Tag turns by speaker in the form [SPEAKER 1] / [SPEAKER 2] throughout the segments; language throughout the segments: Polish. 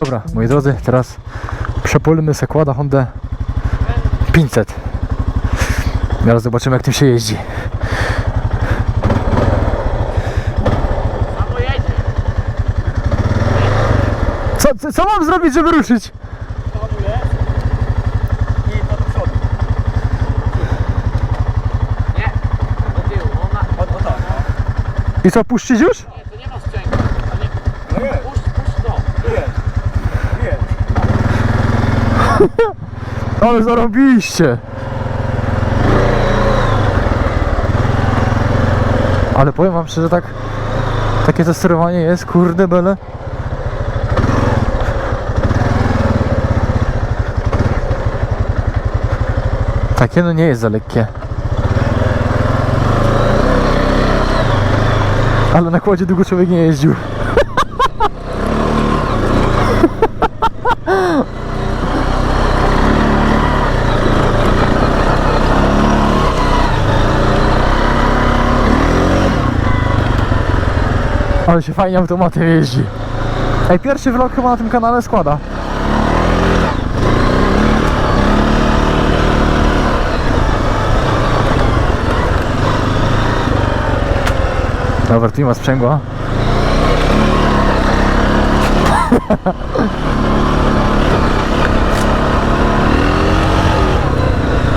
[SPEAKER 1] Dobra, moi drodzy, teraz przepolimy sekłada Hondę 500. Teraz zobaczymy jak tym się jeździ. Co, co, co mam zrobić, żeby ruszyć?
[SPEAKER 2] I
[SPEAKER 1] co, puścić już?
[SPEAKER 2] Nie, to nie ma sprzęgła. To nie... Puść, puść to.
[SPEAKER 1] Ale zarobiście! Ale powiem wam szczerze, tak takie to sterowanie jest, kurde bele. Takie no nie jest za lekkie. Ale na kładzie długo człowiek nie jeździł. Ale się fajnie automatem jeździ. Ej, pierwszy vlog chyba na tym kanale składa. Dobra, tu nie ma sprzęgła.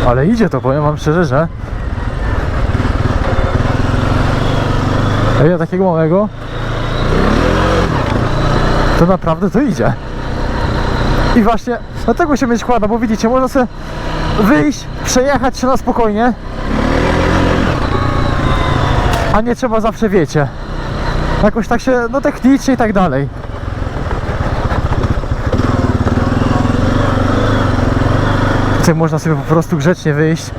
[SPEAKER 1] Ale idzie to, powiem wam szczerze, że ja takiego małego to naprawdę to idzie. I właśnie dlatego się mieć kłada, bo widzicie, można sobie wyjść, przejechać się na spokojnie, a nie trzeba zawsze, wiecie, jakoś tak się, no technicznie i tak dalej. Tutaj można sobie po prostu grzecznie wyjść.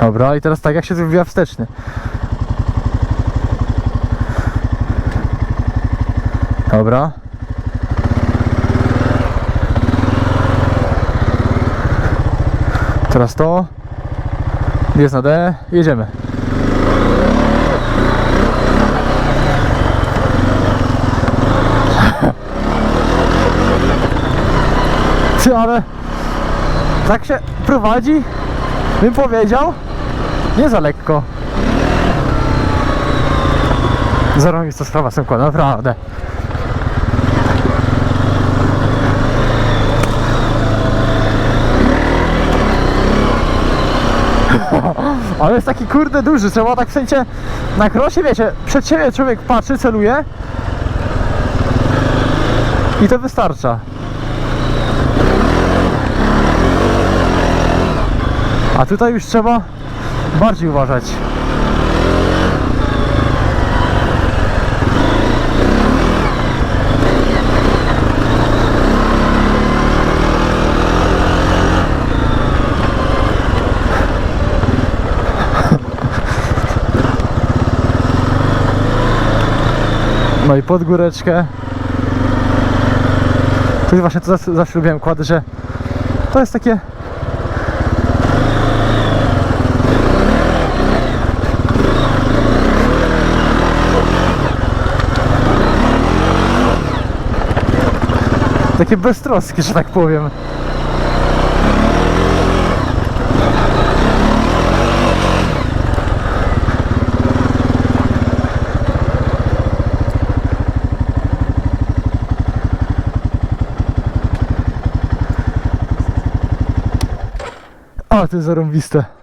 [SPEAKER 1] Dobra, i teraz tak, jak się zrobiła wsteczny. Dobra. Teraz to. Jest na D. Jedziemy. Ty, ale tak się prowadzi, bym powiedział, nie za lekko. Zarąbista sprawa Semko, naprawdę. Ale jest taki kurde duży, trzeba tak w sensie na krosie, wiecie, przed siebie człowiek patrzy, celuje i to wystarcza. A tutaj już trzeba bardziej uważać. No i pod góreczkę. To właśnie to zawsze, zawsze lubiłem kłady, że to jest takie Takie beztroskie, że tak powiem. A, to jest zarąbiste.